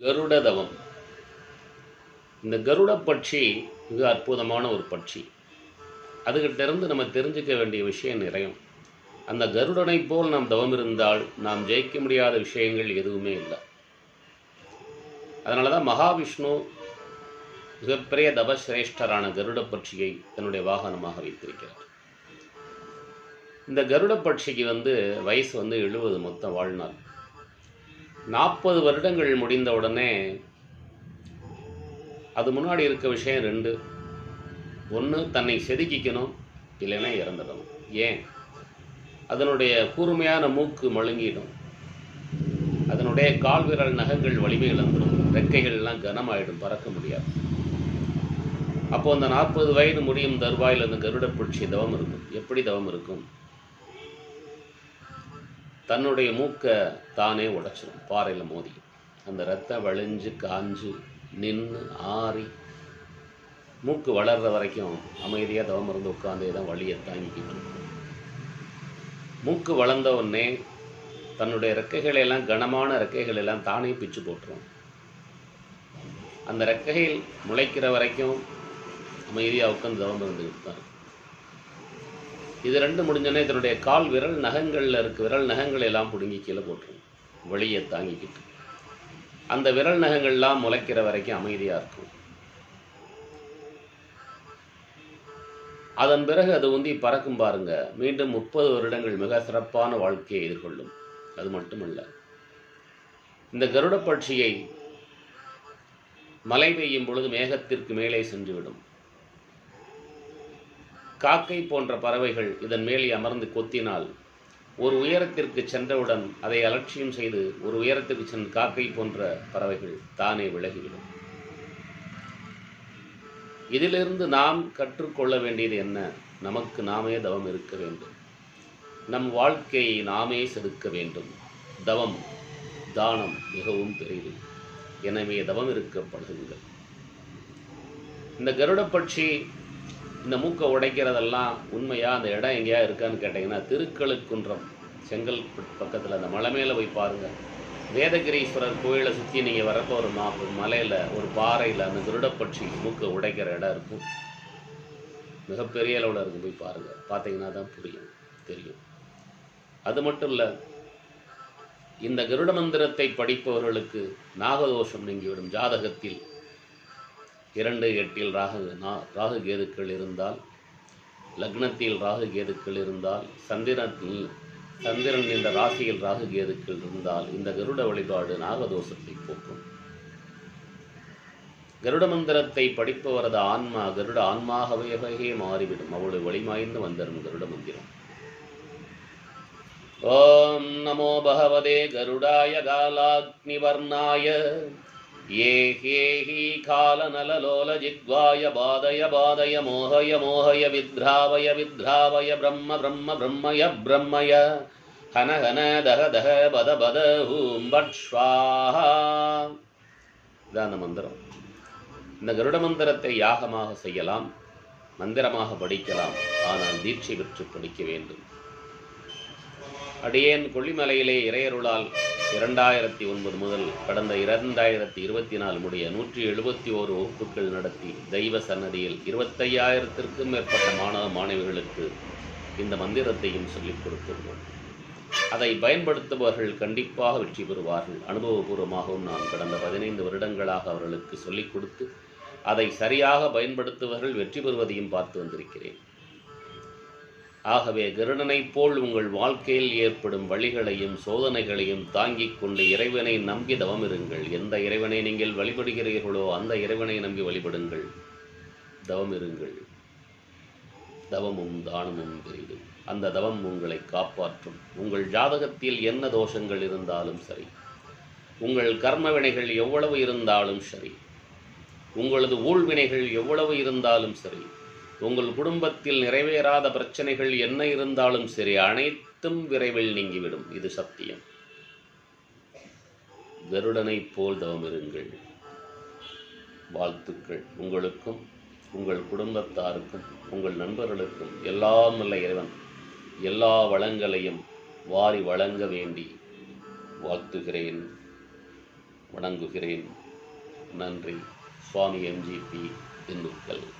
கருடதவம். இந்த கருட பட்சி மிக அற்புதமான ஒரு பட்சி. அதுகிட்டிருந்து நம்ம தெரிஞ்சுக்க வேண்டிய விஷயம் நிறையும். அந்த கருடனை போல் நாம் தவம் இருந்தால் நாம் ஜெயிக்க முடியாத விஷயங்கள் எதுவுமே இல்லை. அதனால தான் மகாவிஷ்ணு மிகப்பெரிய தவசிரேஷ்டரான கருட பட்சியை தன்னுடைய வாகனமாக வைத்திருக்கிறார். இந்த கருட பட்சிக்கு வந்து வயசு வந்து எழுபது மொத்தம் வாழ்நாள். நாற்பது வருடங்கள் முடிந்த உடனே அது முன்னாடி இருக்க விஷயம் ரெண்டு. ஒன்று தன்னை செதுக்கிக்கணும் இல்லைன்னா இறந்துடணும். ஏன்? அதனுடைய கூர்மையான மூக்கு மழுங்கிடும். அதனுடைய கால் விரல் நகங்கள் வலிமை இழந்துடும். ரெக்கைகள்லாம் கனமாயிடும் பறக்க முடியாது. அப்போ அந்த நாற்பது வயது முடியும் தருவாயில் அந்த கருட தவம் இருக்கும். எப்படி தவம் இருக்கும்? தன்னுடைய மூக்கை தானே உடைச்சிடும் பாறையில் மோதி. அந்த ரத்தம் வழிஞ்சு காஞ்சு நின்று ஆறி மூக்கு வளர்ற வரைக்கும் அமைதியாக தவம் இருந்து உட்காந்தே தான் வழியை தாங்கிக்கிட்டு இருக்கும். மூக்கு வளர்ந்த உடனே தன்னுடைய ரெக்கைகளை எல்லாம் கனமான ரெக்கைகள் எல்லாம் தானே பிச்சு போட்டுரும். அந்த ரெக்கைகள் முளைக்கிற வரைக்கும் அமைதியாக உட்காந்து தவம் இருந்துக்கிட்டு தான் இருக்கும். இது ரெண்டு முடிஞ்சோடனே இதனுடைய கால் விரல் நகங்களில் இருக்க. விரல் நகங்களை எல்லாம் பிடுங்கி கீழே போட்டுரும். வழியை தாங்கிக்கிட்டு. அந்த விரல் நகங்கள்லாம் முளைக்கிற வரைக்கும் அமைதியாக இருக்கும். அதன் பிறகு அது உந்தி பறக்கும் பாருங்க. மீண்டும் முப்பது வருடங்கள் மிக சிறப்பான வாழ்க்கையை எதிர்கொள்ளும். அது மட்டுமல்ல. இந்த கருட பட்சியை மழை பெய்யும் பொழுது மேகத்திற்கு மேலே சென்றுவிடும். காக்கை போன்ற பறவைகள் இதன் மேலே அமர்ந்து கொத்தினால் ஒரு உயரத்திற்கு சென்றவுடன் அதை அலட்சியம் செய்து ஒரு உயரத்திற்கு சென்ற காக்கை போன்ற பறவைகள் தானே விலகிவிடும் இதிலிருந்து நாம் கற்றுக்கொள்ள வேண்டியது என்ன? நமக்கு நாமே தவம் இருக்க வேண்டும். நம் வாழ்க்கையை நாமே செதுக்க வேண்டும். தவம் தானம் மிகவும் பெரிது. எனவே தவம் இருக்க பழகுங்கள் இந்த கருடப்பட்சி இந்த மூக்கை உடைக்கிறதெல்லாம் உண்மையாக அந்த இடம் எங்கேயா இருக்கான்னு கேட்டிங்கன்னா திருக்கழுக்குன்றம். செங்கல் பக்கத்தில் அந்த மலை மேலே போய் பாருங்கள் வேதகிரீஸ்வரர் கோயிலை சுற்றி நீங்கள் வரப்போ ஒரு மா மலையில் ஒரு பாறையில் அந்த கருடப்பட்சி மூக்கை உடைக்கிற இடம் இருக்கும். மிகப்பெரிய அளவில் இருக்கும் போய் பாருங்கள் பார்த்தீங்கன்னா தான் புரியும் தெரியும். அது மட்டும் இல்லை இந்த கருட மந்திரத்தை படிப்பவர்களுக்கு நாகதோஷம் நீங்கிவிடும். ஜாதகத்தில் இரண்டு எட்டில் ராகு நா- ராகு கேதுக்கள் இருந்தால் லக்னத்தில் ராகு கேதுக்கள் இருந்தால் சந்திரனில் சந்திரன் என்ற ராசியில் ராகு கேதுக்கள் இருந்தால் இந்த கருட வழிபாடு நாகதோஷத்தை போக்கும். கருட மந்திரத்தை படிப்பவரது ஆன்மா கருட ஆன்மாகவே மாறிவிடும். அவளு வழிமாய்ந்து வந்தரும் கருட மந்திரம். ஓம் நமோ பகவதே கருடாய காலாக்னிவர்ணாய ये हेहि कालनललोलजिह्वाय बाधय बाधय मोहय मोहय विद्रावय विद्रावय ब्रह्म ब्रह्म ब्रह्मय ब्रह्मय हन हन दह दह बद बद हूं பட் ஸ்வாஹா இதான் அந்த மந்திரம் இந்த கருட மந்திரத்தை யாகமாக செய்யலாம் மந்திரமாக படிக்கலாம் ஆனால் தீட்சை பெற்று படிக்க வேண்டும் அடியேன் கொல்லிமலையிலே இறையருளால் இரண்டாயிரத்தி ஒன்பது முதல் கடந்த இரண்டாயிரத்தி இருபத்தி நாலு முடிய நூற்றி எழுபத்தி ஓரு வகுப்புகள் நடத்தி தெய்வ சன்னதியில் இருபத்தையாயிரத்திற்கும் மேற்பட்ட மாணவ மாணவிகளுக்கு இந்த மந்திரத்தையும் சொல்லிக் கொடுத்துள்ளோம். அதை பயன்படுத்துபவர்கள் கண்டிப்பாக வெற்றி பெறுவார்கள். அனுபவபூர்வமாகவும் நான் கடந்த பதினைந்து வருடங்களாக அவர்களுக்கு சொல்லிக் கொடுத்து அதை சரியாக பயன்படுத்துபவர்கள் வெற்றி பெறுவதையும் பார்த்து வந்திருக்கிறேன். ஆகவே கருடனைப் போல் உங்கள் வாழ்க்கையில் ஏற்படும் வழிகளையும் சோதனைகளையும் தாங்கிக் கொண்டு இறைவனை நம்பி தவம் இருங்கள் எந்த இறைவனை நீங்கள் வழிபடுகிறீர்களோ அந்த இறைவனை நம்பி வழிபடுங்கள். தவம் இருங்கள் தவமும் தானமும் பெரிது அந்த தவம் உங்களை காப்பாற்றும். உங்கள் ஜாதகத்தில் என்ன தோஷங்கள் இருந்தாலும் சரி உங்கள் கர்மவினைகள் எவ்வளவு இருந்தாலும் சரி உங்களது ஊழ்வினைகள் எவ்வளவு இருந்தாலும் சரி உங்கள் குடும்பத்தில் நிறைவேறாத பிரச்சனைகள் என்ன இருந்தாலும் சரி அனைத்தும் விரைவில் நீங்கிவிடும். இது சத்தியம். கருடனைப் போல் தவம் இருங்கள். வாழ்த்துக்கள் உங்களுக்கும் உங்கள் குடும்பத்தாருக்கும் உங்கள் நண்பர்களுக்கும் எல்லாம் நல்ல இறைவன். எல்லா வளங்களையும் வாரி வழங்க வேண்டி வாழ்த்துகிறேன் வணங்குகிறேன். நன்றி. சுவாமி எம்ஜிபி திண்டுக்கல்.